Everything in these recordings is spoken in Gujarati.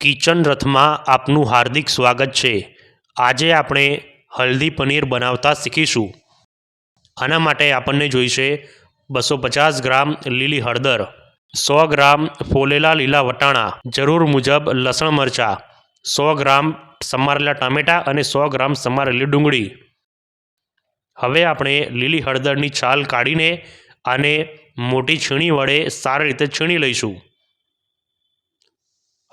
કિચન રથમાં આપનું હાર્દિક સ્વાગત છે. આજે આપણે હલ્દી પનીર બનાવતા શીખીશું. આના માટે આપણને જોઈશે બસો પચાસ ગ્રામ લીલી હળદર, સો ગ્રામ ફોલેલા લીલા વટાણા, જરૂર મુજબ લસણ મરચાં, સો ગ્રામ સમારેલા ટામેટાં અને સો ગ્રામ સમારેલી ડુંગળી. હવે આપણે લીલી હળદરની છાલ કાઢીને આને મોટી છીણી વડે સારી રીતે છીણી લઈશું.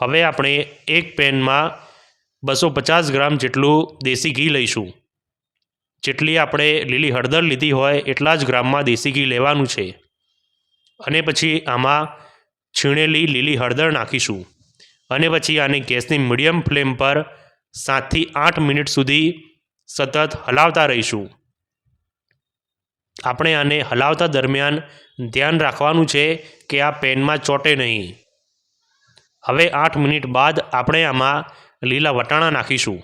હવે આપણે એક પેનમાં બસો પચાસ ગ્રામ જેટલું દેશી ઘી લઈશું. જેટલી આપણે લીલી હળદર લીધી હોય એટલા જ ગ્રામમાં દેશી ઘી લેવાનું છે. અને પછી આમાં છીણેલી લીલી હળદર નાખીશું. અને પછી આને ગેસની મીડિયમ ફ્લેમ પર સાતથી આઠ મિનિટ સુધી સતત હલાવતા રહીશું. આપણે આને હલાવતા દરમિયાન ધ્યાન રાખવાનું છે કે આ પેનમાં ચોંટે નહીં. હવે આઠ મિનિટ બાદ આપણે આમાં લીલા વટાણા નાખીશું.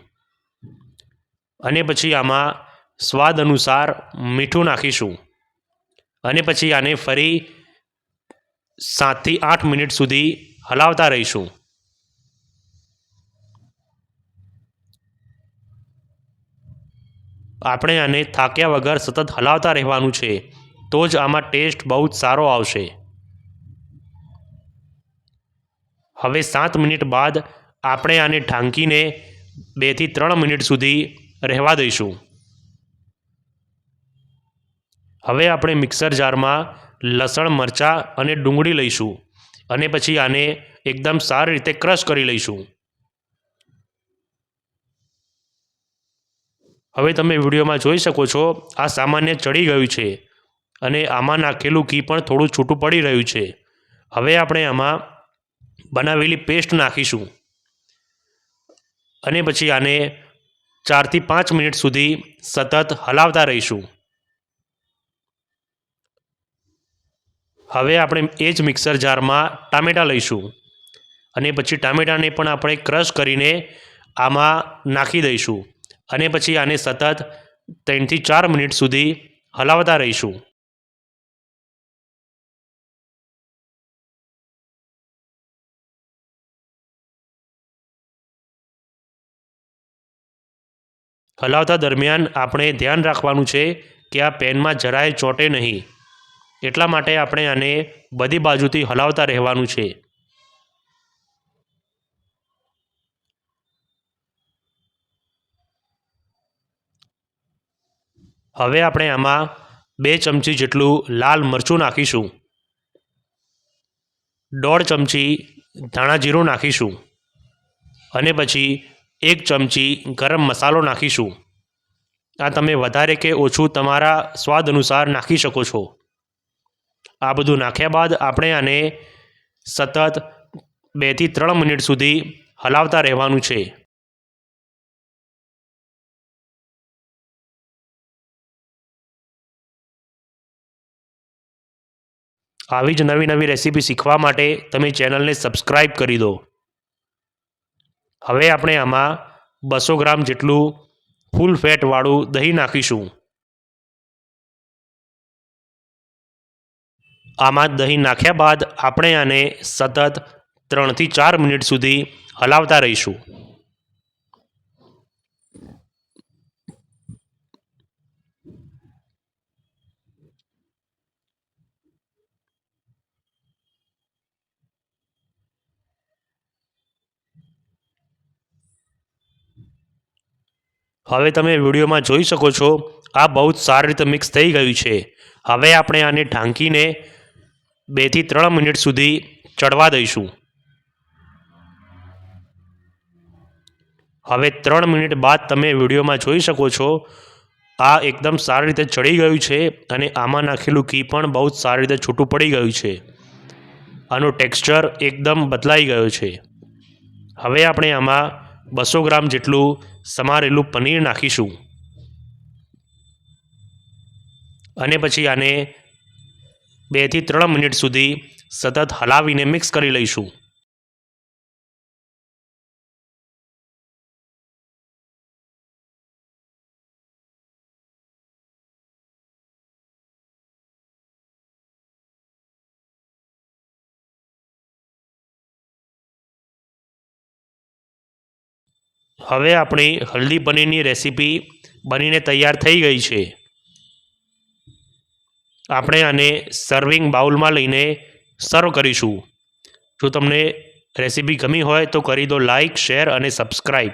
અને પછી આમાં સ્વાદ અનુસાર મીઠું નાખીશું. અને પછી આને ફરી સાતથી આઠ મિનિટ સુધી હલાવતા રહીશું. આપણે આને થાક્યા વગર સતત હલાવતા રહેવાનું છે, તો જ આમાં ટેસ્ટ બહુ જ સારો આવશે. હવે સાત મિનિટ બાદ આપણે આને ઢાંકીને બેથી ત્રણ મિનિટ સુધી રહેવા દઈશું. હવે આપણે મિક્સર જારમાં લસણ, મરચાં અને ડુંગળી લઈશું અને પછી આને એકદમ સારી રીતે ક્રશ કરી લઈશું. હવે તમે વિડીયોમાં જોઈ શકો છો, આ સામાન્ય ચડી ગયું છે અને આમાં નાખેલું ઘી પણ થોડું છૂટું પડી રહ્યું છે. હવે આપણે આમાં બનાવેલી પેસ્ટ નાખીશું. અને પછી આને ચારથી પાંચ મિનિટ સુધી સતત હલાવતા રહીશું. હવે આપણે એ જ મિક્સર જારમાં ટામેટાં લઈશું. અને પછી ટામેટાને પણ આપણે ક્રશ કરીને આમાં નાખી દઈશું. અને પછી આને સતત ત્રણથી ચાર મિનિટ સુધી હલાવતા રહીશું. હલાવતા દરમિયાન આપણે ધ્યાન રાખવાનું છે કે આ પેનમાં જરાય ચોંટે નહીં. એટલા માટે આપણે આને બધી બાજુથી હલાવતા રહેવાનું છે. હવે આપણે આમાં બે ચમચી જેટલું લાલ મરચું નાખીશું. દોઢ ચમચી ધાણા જીરું નાખીશું. અને પછી એક ચમચી ગરમ મસાલો નાખીશું. આ તમે વધારે કે ઓછું તમારા સ્વાદ અનુસાર નાખી શકો છો. આ બધું નાખ્યા બાદ આપણે આને સતત બેથી ત્રણ મિનિટ સુધી હલાવતા રહેવાનું છે. આવી જ નવી નવી રેસીપી શીખવા માટે તમે ચેનલને સબસ્ક્રાઈબ કરી દો. હવે આપણે આમાં બસો ગ્રામ જેટલું ફૂલ ફેટવાળું દહીં નાખીશું. આમાં દહીં નાખ્યા બાદ આપણે આને સતત ત્રણથી ચાર મિનિટ સુધી હલાવતા રહીશું. હવે તમે વિડીયોમાં જોઈ શકો છો, આ બહુ જ સારી રીતે મિક્સ થઈ ગયું છે. હવે આપણે આને ઢાંકીને બેથી ત્રણ મિનિટ સુધી ચડવા દઈશું. હવે ત્રણ મિનિટ બાદ તમે વિડીયોમાં જોઈ શકો છો, આ એકદમ સારી રીતે ચડી ગયું છે અને આમાં નાખેલું ઘી પણ બહુ જ સારી રીતે છૂટું પડી ગયું છે. આનું ટેક્સચર એકદમ બદલાઈ ગયું છે. હવે આપણે આમાં બસો ગ્રામ જેટલું સમારેલું પનીર નાખીશું. અને પછી આને બેથી ત્રણ મિનિટ સુધી સતત હલાવીને મિક્સ કરી લઈશું. હવે આપણી હલ્દી પનીરની રેસીપી બનીને તૈયાર થઈ ગઈ છે. આપણે આને સર્વિંગ બાઉલમાં લઈને સર્વ કરીશું. જો તમને રેસીપી ગમી હોય તો કરી દો લાઈક શેર અને સબસ્ક્રાઈબ